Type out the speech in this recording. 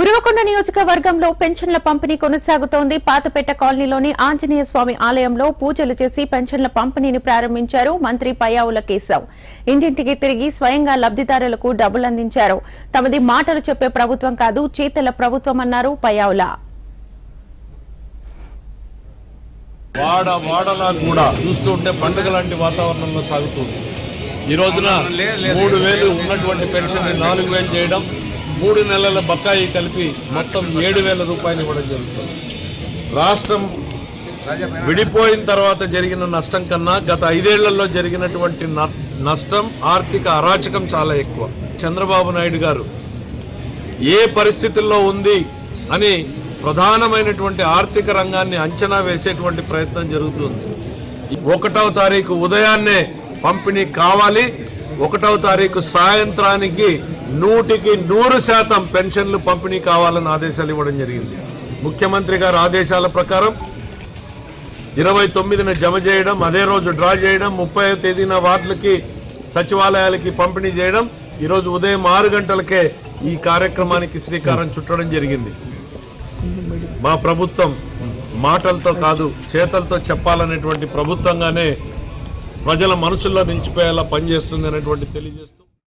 ఉరవకొండ నియోజకవర్గంలో పెన్షన్ల పంపిణీ కొనసాగుతోంది. పాతపేట కాలనీలోని ఆంజనేయ స్వామి ఆలయంలో పూజలు చేసి పెన్షన్ల పంపిణీని ప్రారంభించారు మంత్రి పయ్యావుల కేశవ్. ఇంటింటికి తిరిగి స్వయంగా లబ్దిదారులకు డబ్బులు అందించారు. తమది మాటలు చెప్పే ప్రభుత్వం కాదు చీతల ప్రభుత్వం అన్నారు పయ్యావుల. వాడ వాడలా కూడా చూస్తుంటే పండుగ లాంటి వాతావరణంలో సాగుతుంది. ఈ రోజున మూడు వేలు ఉన్నటువంటి పెన్షన్ నాలుగు వేలు చేయడం మూడు నెలల బకాయి కలిపి మొత్తం ఏడు వేల రూపాయలు ఇవ్వడం జరుగుతుంది. రాష్ట్రం విడిపోయిన తర్వాత జరిగిన నష్టం కన్నా గత ఐదేళ్ళలో జరిగినటువంటి న- నష్టం ఆర్థిక అరాచకం చాలా ఎక్కువ. చంద్రబాబు నాయుడు గారు ఏ పరిస్థితుల్లో ఉంది అని ప్రధానమైనటువంటి ఆర్థిక రంగాన్ని అంచనా వేసేటువంటి ప్రయత్నం జరుగుతుంది. ఒకటవ తారీఖు ఉదయాన్నే పంపిణీ కావాలి. ఒకటవ తారీఖు సాయంత్రానికి నూటికి నూరు శాతం పెన్షన్లు పంపిణీ కావాలని ఆదేశాలు ఇవ్వడం జరిగింది. ముఖ్యమంత్రి గారి ఆదేశాల ప్రకారం ఇరవై తొమ్మిదిన జమ చేయడం అదే రోజు డ్రా చేయడం ముప్పై తేదీన వార్డులకి సచివాలయాలకి పంపిణీ చేయడం ఈరోజు ఉదయం ఆరు గంటలకే ఈ కార్యక్రమానికి శ్రీకారం చుట్టడం జరిగింది. మా ప్రభుత్వం మాటలతో కాదు చేతలతో చెప్పాలనేటువంటి ప్రభుత్వంగానే ప్రజల మనసుల్లో నిలిచిపోయేలా పనిచేస్తుంది అనేటువంటి తెలియజేస్తూ